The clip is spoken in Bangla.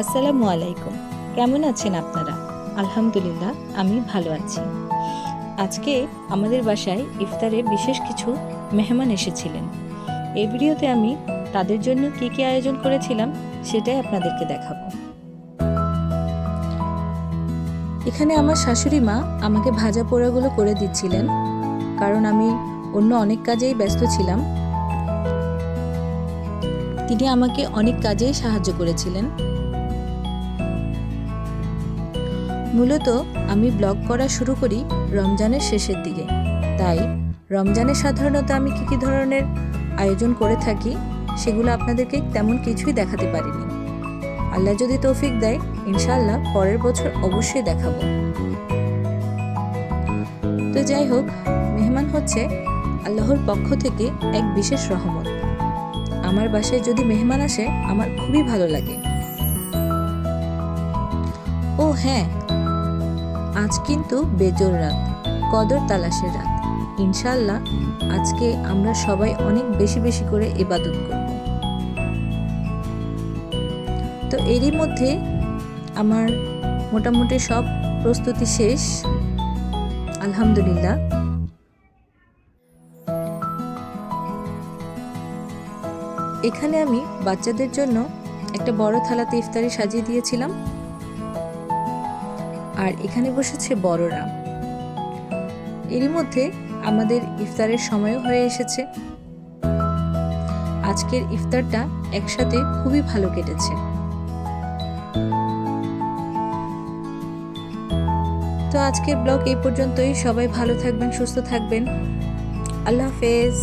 আসসালামু আলাইকুম। কেমন আছেন আপনারা? আলহামদুলিল্লাহ, আমি ভালো আছি। আজকে আমাদের বাসায় ইফতারে বিশেষ কিছু মেহমান এসেছিলেন। এই ভিডিওতে আমি তাদের জন্য কী কী আয়োজন করেছিলাম, সেটাই আপনাদেরকে দেখাবো। এখানে আমার শাশুড়ি মা আমাকে ভাজা পোড়াগুলো করে দিচ্ছিলেন, কারণ আমি অন্য অনেক কাজেই ব্যস্ত ছিলাম। তিনি আমাকে অনেক কাজেই সাহায্য করেছিলেন। মূলত আমি ব্লগ করা শুরু করি রমজানের শেষের দিকে। তাই রমজানে সাধারণত আমি কী কী ধরনের আয়োজন করে থাকি সেগুলো আপনাদেরকে তেমন কিছুই দেখাতে পারিনি। আল্লাহ যদি তৌফিক দেয়, ইনশাআল্লাহ পরের বছর অবশ্যই দেখাবো। তো যাই হোক, মেহমান হচ্ছে আল্লাহর পক্ষ থেকে এক বিশেষ রহমত। আমার বাসায় যদি মেহমান আসে, আমার খুবই ভালো লাগে। ও হ্যাঁ। আজ কিন্তু বেজোর রাত, কদর তালাশের রাত। ইনশাল্লাহ আজকে আমরা সবাই অনেক বেশি বেশি করে ইবাদত করব। তো এরই মধ্যে আমার মোটামুটি সব প্রস্তুতি শেষ। আলহামদুলিল্লাহ। এখানে আমি বাচ্চাদের জন্য একটা বড় থালাতে ইফতারি সাজিয়ে দিয়েছিলাম। আর এখানে বসেছে বড়রা এরই মধ্যে আমাদের ইফতারের সময়ও হয়ে এসেছে। আজকের ইফতারটা একসাথে খুবই ভালো কেটেছে। তো আজকের ব্লগ এই পর্যন্তই। সবাই ভালো থাকবেন, সুস্থ থাকবেন। আল্লাহ হাফেজ।